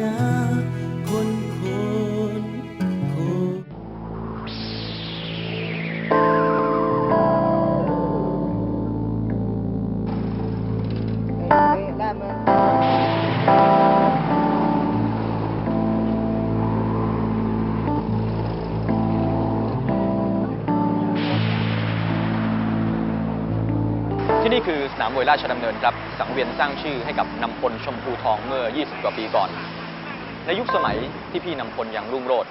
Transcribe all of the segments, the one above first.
นา ที่นี่คือสนามมวยราชดำเนินครับสังเวียนสร้างชื่อให้กับนำพลชมพูทองเมื่อ 20 กว่าปีก่อน ในยุคสมัยที่พี่นำพลยังรุ่งโรจน์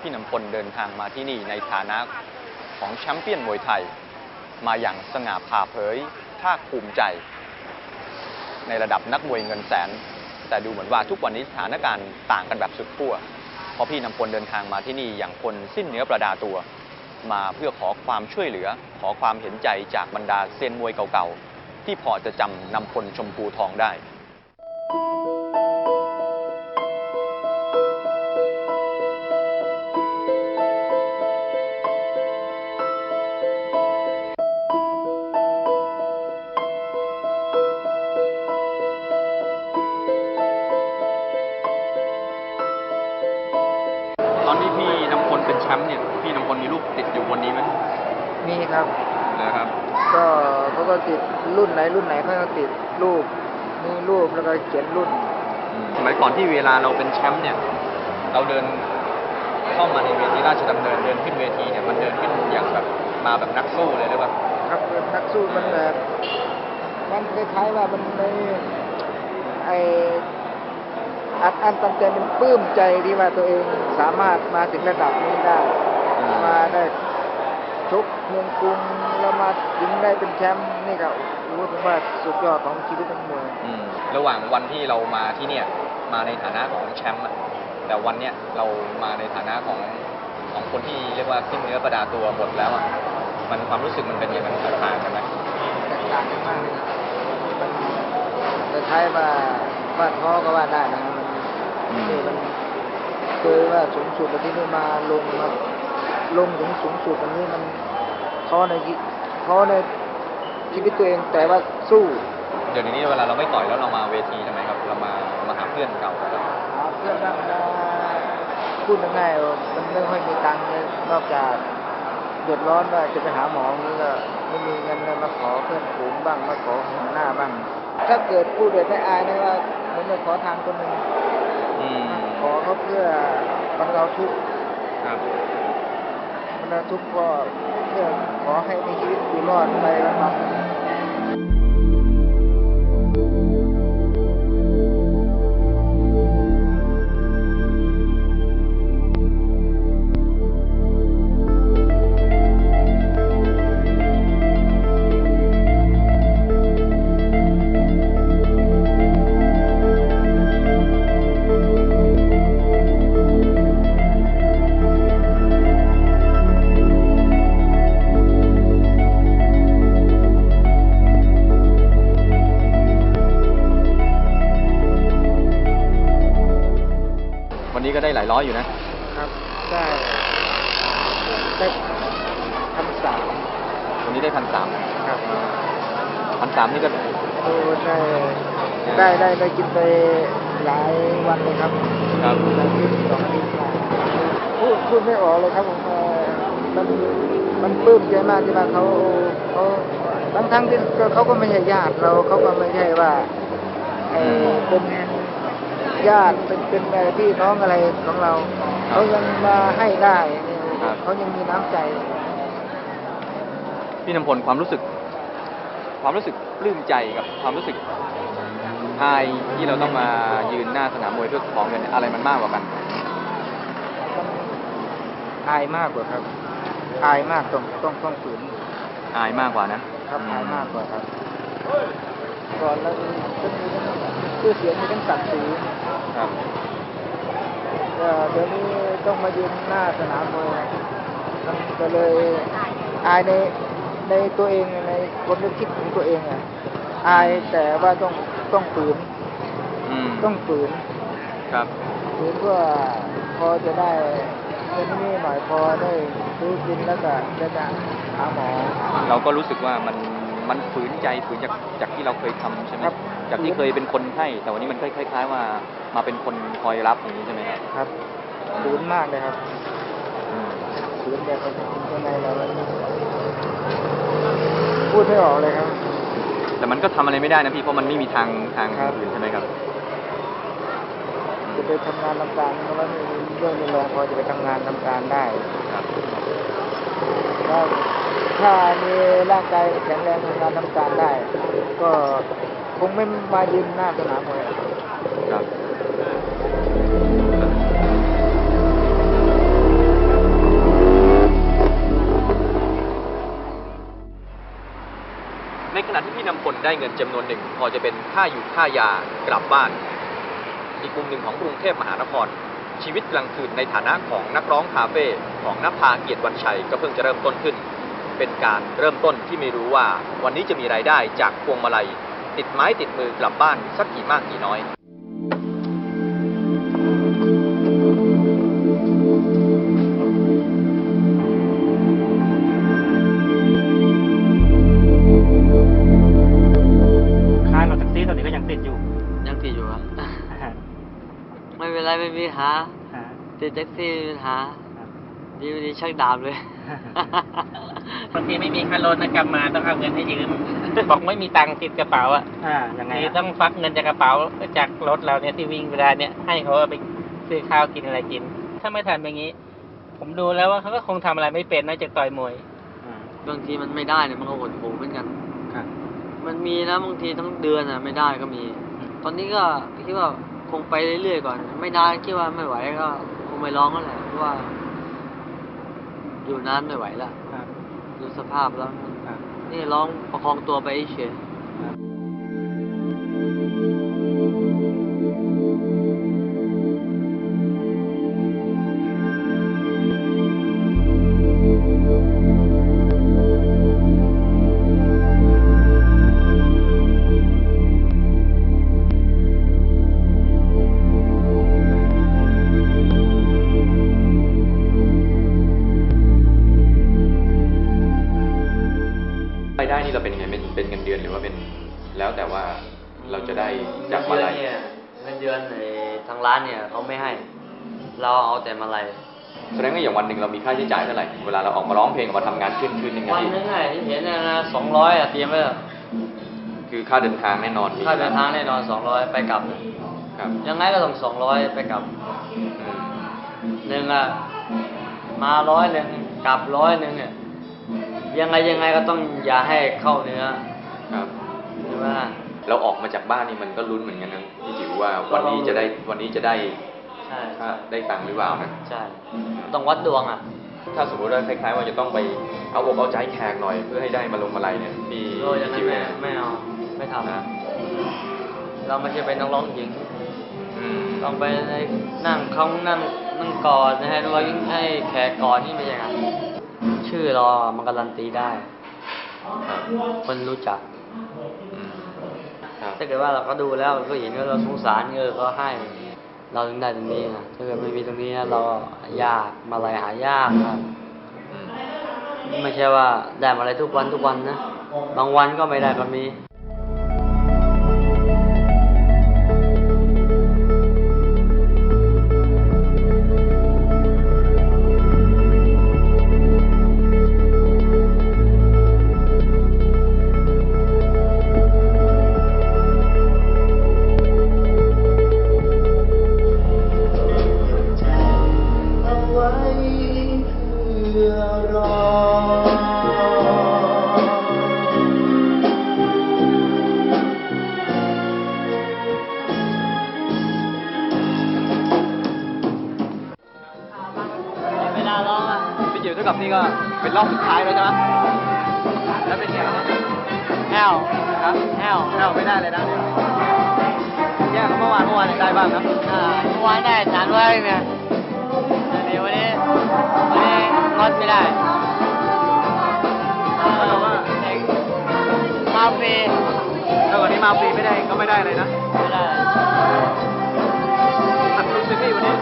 พี่นำพลเดินทางมาที่นี่ในฐานะของแชมป์เปี้ยนมวยไทย มาอย่างสง่าผ่าเผยภาคภูมิใจ ในระดับนักมวยเงินแสน แต่ดูเหมือนว่าทุกวันนี้สถานการณ์ต่างกันแบบสุดขั้วเพราะพี่นำพลเดินทางมาที่นี่อย่างคนสิ้นเนื้อประดาตัว มาเพื่อขอความช่วยเหลือ ขอความเห็นใจจากบรรดาเซียนมวยเก่าๆ ที่พอจะจำนำพลชมพูทองได้ตอนที่พี่นำพลเป็นแชมป์เนี่ย ติดอยู่บนนี้ไหมมีครับนะครับ ก็เขาก็ติดรุ่นไหนรุ่นไหนเขาก็ติดรูปมีรูปแล้วก็เขียนรุ่นสมัยก่อนที่เวลาเราเป็นแชมป์เนี่ย เราเดินเข้ามาในเวทีราชดำเนินเดินขึ้นเวทีเนี่ยมันเดินขึ้นอย่างแบบมาแบบนักสู้เลยหรือเปล่าครับนักสู้มันแบบมันคล้ายๆว่ามันในไออัดอันตันใจมันปลื้มใจที่ว่าตัวเองสามารถมาถึงระดับนี้ได้ มาได้ชกเมืองกรุงแล้วมาถึงได้เป็นแชมป์นี่ก็รู้ถึงว่าสุดยอดของชีวิตนักมวยอืมระหว่างวันที่เรามาที่เนี่ยมาในฐานะของแชมป์อะแต่วันเนี้ยเรามาในฐานะของของคนที่เรียกว่าสิ้นเนื้อประดาตัวหมดแล้วอะมันความรู้สึกมันเป็นยังไงมันต่างกันไหมแตกต่างกันมากเลยครับมันคล้ายๆว่าว่าท้อก็ว่าได้นะมันนี่มันเคยว่าสูงสุดแต่ที่นี่มาลงมา ลงถึงสูงสุดตรงนี้มันท้อในชีท้อในชีวิตตัวเองแต่ว่าสู้ เดี๋ยวนี้เวลาเราไม่ต่อยแล้วเรามาเวทีทำไมครับ เรามามาหาเพื่อนเก่าครับหาเพื่อนบ้างนะพูดง่ายๆว่ามันไม่ค่อยมีตังค์เลยนอกจากเดือดร้อนว่าจะไปหาหมอนี่ก็ไม่มีเงินเลยมาขอเพื่อนฝูงบ้างมาขอหัวหน้าบ้าง ถ้าเกิดพูดโดยไม่อายนะว่าเหมือนไปขอทางคนหนึ่งอืมขอเขาเพื่อบรรเทาทุกข์ค รรรเทาทุกข์ก็เพื่อขอให้มีชีวิตอยู่รอดไปวัน ได้ได้ได้ได้กินไปหลายวันเลยครับครับหลายปีสองปีกว่าพูดพูดไม่ออกเลยครับผมเอ่อมันมันปลื้มใจมากที่ว่าเขาเขาทั้งทั้งที่ก็เขาก็ไม่ใช่ญาติเราเขาก็ไม่ใช่ว่าเออเป็นญาติเป็นเป็นอะไรพี่น้องอะไรของเราเขายังมาให้ได้เนี่ยครับเขายังมีน้ำใจ พี่นำพลความรู้สึก ความรู้สึกปลื้มใจกับความรู้สึกอายที่เราต้องมายืนหน้าสนามมวยเพื่อขอเงินเนี่ยอะไรมันมากกว่ากัน อายมากกว่าครับ อายมากต้องต้องต้องฝืนอายมากกว่านะครับอายมากกว่าครับ ก่อนเราจะมีทั้งชื่อเสียงมีทั้งศักดิ์ศรีครับเอ่อเดี๋ยวนี้ต้องมายืนหน้าสนามมวยมันก็เลยอายในในตัวเอง ในความนึกคิดของตัวเองอะอายแต่ว่าต้องต้องฝืนอืมต้องฝืนครับฝืนเพื่อพอจะได้เงินนี่หน่อยพอได้ซื้อกินแล้วก็จะจะหาหมอ เราก็รู้สึกว่ามันมันฝืนใจฝืนจากจากที่เราเคยทำใช่ไหมครับจากที่เคยเป็นคนให้ แต่วันนี้มันคล้ายๆว่ามาเป็นคนคอยรับอย่างนี้ใช่ไหมครับครับฝืนมากเลยครับอืมฝืนแบบข้างในเรามัน พูดไม่ออกเลยครับ แต่มันก็ทำอะไรไม่ได้นะพี่เพราะมันไม่มีทางทางครับ อื่นใช่ไหมครับ จะไปทำงานทำการมันก็ไม่มีเรื่องมีแรงพอจะไปทำงานทำการได้ ครับ ถ้าถ้ามีร่างกายแข็งแรงทำงานทำการได้ ก็คงไม่มายืนหน้าสนามมวย นขณะที่พี่นำพลได้เงินจำนวนหนึ่ง พอจะเป็นค่าอยู่ค่ายากลับบ้าน อีกมุมหนึ่งของกรุงเทพมหานคร ชีวิตกลางคืนในฐานะของนักร้องคาเฟ่ของนภาเกียรติวันชัยก็เพิ่งจะเริ่มต้นขึ้น เป็นการเริ่มต้นที่ไม่รู้ว่า วันนี้จะมีรายได้จากพวงมาลัย ติดไม้ติดมือกลับบ้านสักกี่มากกี่น้อย ไม่เป็นไรไม่มีปัญหาติดแท็กซี่ไม่มีปัญหาดีวันนี้ชักดาบเลย บางทีไม่มีค่ารถนะกลับมาต้องเอาเงินให้ยืม บอกไม่มีตังค์ติดกระเป๋าอะอ่ายังไงนี่อะต้องฟักเงินจากกระเป๋าจากรถเราเนี่ยที่วิ่งเวลาเนี่ยให้เขาเอาไปซื้อข้าวกินอะไรกิน ถ้าไม่ทันอย่างนี้ ผมดูแล้วว่าเขาก็คงทำอะไรไม่เป็นนอกจากต่อยมวย อ่าบางทีมันไม่ได้เนี่ยมันก็หดหูเหมือนกัน ครับ มันมีนะบางทีทั้งเดือนอะไม่ได้ก็มีตอนนี้ก็คิดว่าค งไปเรื่อยๆก่อน ไม่ได้คิดว่าไม่ไหวก็คงไปร้องก็แหละเพราะว่า อยู่นานไม่ไหวละครับ ดูสภาพแล้ว ครับ นี่ร้องประคองตัวไปเฉย รายได้นี่เราเป็นยังไงเป็นเป็นเงินเดือนหรือว่าเป็นแล้วแต่ว่าเราจะได้ๆจากเงิอะนไรเดือนเนี่ยเงินเดือนในทางร้านเนี่ยเขาไม่ให้ เราเอาแต่มาลัยแสดงว่าอย่างวันหนึ่งเรามีค่าใช้จ่ายเท่าไหร่เวลาเราออกมาร้องเพลงออกมาทำงานขึ้นขึ้นหนึ่งวันทีนึงไงที่เห็นเนยนะสองร้อยอะเตรียมไว้แล้วคือค่าเดินทางแน่นอนมีค่าเดินทางแน่นอนสองร้อยไปกลับ ครับยังไงก็ต้องสองร้อยไปกลับอืมหนึ่งอะมาร้อยหนึ่งกลับร้อยหนึ่งเนี่ย ยังไงยังไงก็ต้องอย่าให้เข้าเนื้อครับใช่ไหมล่ะเราออกมาจากบ้านนี่มันก็ลุ้นเหมือนกันนะพี่จิ๋วว่าวันนี้จะได้วันนี้จะได้ใช่ค่าได้ตังค์หรือเปล่านะใช่ต้องวัดดวงอะ ถ้าสมมติว่าคล้ายๆว่าจะต้องไปเอาอกเอาใจแขกหน่อยเพื่อให้ได้มาลงมาลัยเนี่ยพี่โดยยังไงจิ๋วไม่เนี่ยไม่เอาไม่ทนะำเราไม่ใช่เป็นนักร้องหญิงอืมต้องไปในนั่งเขานั่งนั่งกอดนะฮะว่ายิ่งให้แขกกอดนี่ไม่ใช่ไง ชื่อเราอะมันการันตีได้ครับคนรู้จักอืมครับถ้าเกิดว่าเราก็ดูแล้วก็เห็นว่าเราสงสารเออก็ให้ เราถึงได้ตรงนี้นะถ้าเกิดไม่มีตรงนี้นะเรายากมาอะไรหายากครับอืมไม่ใช่ว่าได้มาอะไรทุกวันทุกวันนะ บางวันก็ไม่ได้ก็มี ไว้เพื่อรอเวลาร้องอะพี่จิ๋วเท่ากับนี่ก็เป็นรอบสุดท้ายแล้วใช่ไหมแล้วเป็นไงแอลครับแอลแอลไม่ได้เลยนะแย่เมื่อวานเมื่อวานได้บ้างครับเมื่อวานได้สามร้อยเนี่ย ไม่น็อตไม่ได้เออว่าเองมาฟรีถ้าวันนี้มาฟรีไม่ได้ก็ไม่ได้เลยนะไม่ได้หักรู้สึกที่วันนี้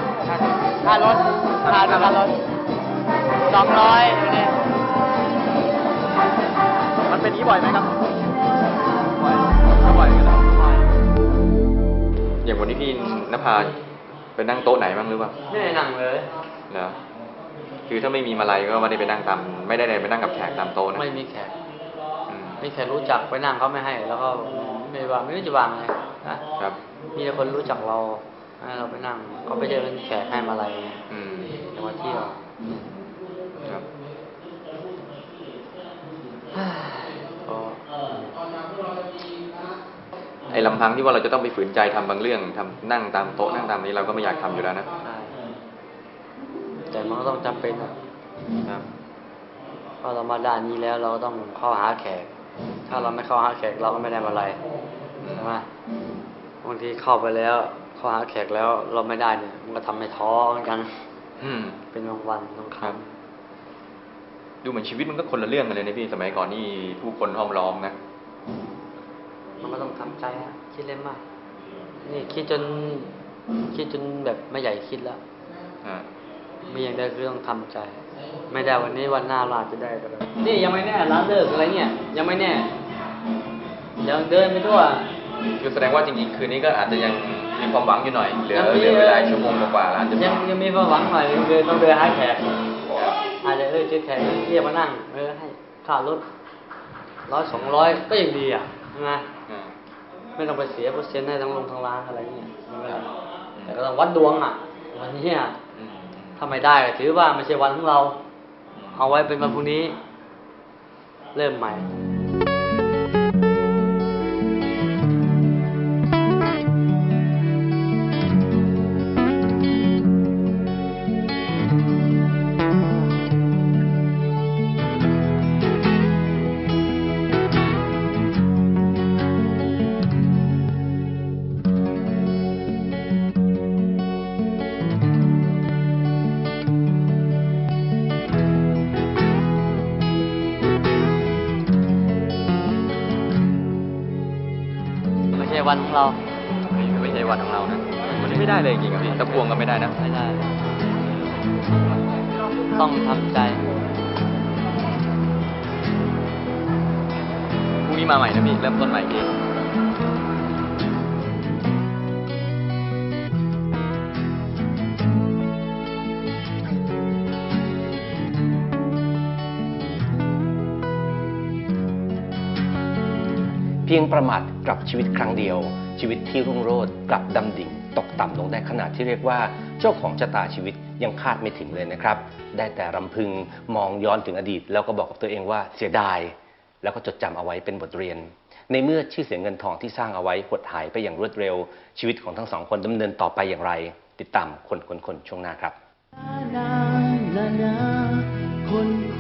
ค่ารถค่ารถค่ารถสองร้อยวันนี้มันเป็นนี้บ่อยไหมครับบ่อยบ่อยกันแล้วอย่างวันนี้พี่นภาไปนั่งโต๊ะไหนบ้างหรือเปล่าไม่ได้นั่งเลยเนระ คือถ้าไม่มีมาลัยก็ไม่ได้ไปนั่งตามไม่ได้ไปนั่งกับแขกตามโต๊ะนะไม่มีแขกอืมไม่แขกรู้จักไปนั่งเขาไม่ให้ แล้วก็ไม่วางไม่รู้จะวางไงนะครับมีแต่คนรู้จักเราให้เราไปนั่งเขาไม่ใช่เป็นแขกให้มาอะไรไงอืมแต่มาเที่ยวครับก็ไอ้ลำพังที่ว่าเราจะต้องไปฝืนใจทำบางเรื่องทำนั่งตามโต๊ะนั่งตามนี้เราก็ไม่อยากทำอยู่แล้วนะใช่ แต่มันก็ต้องจำเป็นอะครับเพราะเรามาด้านนี้แล้วเราก็ต้องเข้าหาแขก ถ้าเราไม่เข้าหาแขกเราก็ไม่ได้มาอะไรใช่ไหมบางทีเข้าไปแล้วเข้าหาแขกแล้วเราไม่ได้เนี่ย มันก็ทำให้ท้อเหมือนกัน อืม เป็นบางวันบางคครัรั้บงดูเหมือนชีวิตมันก็คนละเรื่องกันเลยนะพี่สมัยก่อนนี่ผู้คนห้อมล้อมนะมันก็ต้องทำใจฮะคิดเล่นมาก นี่คิดจนคิดจนแบบไม่ใหญ่คิดแล้วอ่า มีอย่างใดคือต้องทำใจ ไม่ได้วันนี้วันหน้าเราอาจจะได้ก็ได้นี่ยังไม่แน่ร้านเลิกอะไรเนี่ย ยังไม่แน่ยังเดินไปทั่วคือแสดงว่าจริงๆ คืนนี้ก็อาจจะยังมีความหวังอยู่หน่อยเหลือยังมีเหลือเวลาชั่วโมงกว่าๆร้านจะยังปิดยังมีความหวังหน่อยยังเดินต้องเดินหาแขกครับอาจจะเออเจอแขกเรียกมานั่งเออให้ค่ารถร้อยสองร้อยก็ยังดีอะใช่ไหมอ่าไม่ต้องไปเสียเปอร์เซ็นต์ให้ทั้งลงทั้งร้านอะไรเงี้ยมันก็ได้แต่ก็ต้องวัดดวงอะวันนี้อะอืม ถ้าไม่ได้ก็ถือว่าไม่ใช่วันของเรา เอาไว้เป็นวันพรุ่งนี้ เริ่มใหม่ วันของเราไม่ใช่วันของเรานะวันนี้ไม่ได้เลยจริงๆอะพี่ตะพวงก็ไม่ได้นะ ไม่ได้ ต้องทำใจพรุ่งนี้มาใหม่นะพี่ เริ่มต้นใหม่พี่เพียงประมาท กลับชีวิตครั้งเดียว ชีวิตที่รุ่งโรจน์กลับดำดิ่ง ตกต่ำลงได้ขนาดที่เรียกว่า เจ้าของชะตาชีวิตยังคาดไม่ถึงเลยนะครับ ได้แต่รำพึงมองย้อนถึงอดีต แล้วก็บอกกับตัวเองว่าเสียดาย แล้วก็จดจำเอาไว้เป็นบทเรียน ในเมื่อชื่อเสียงเงินทองที่สร้างเอาไว้หดหายไปอย่างรวดเร็ว ชีวิตของทั้งสองคนดำเนินต่อไปอย่างไร ติดตามคนคนคนช่วงหน้าครับน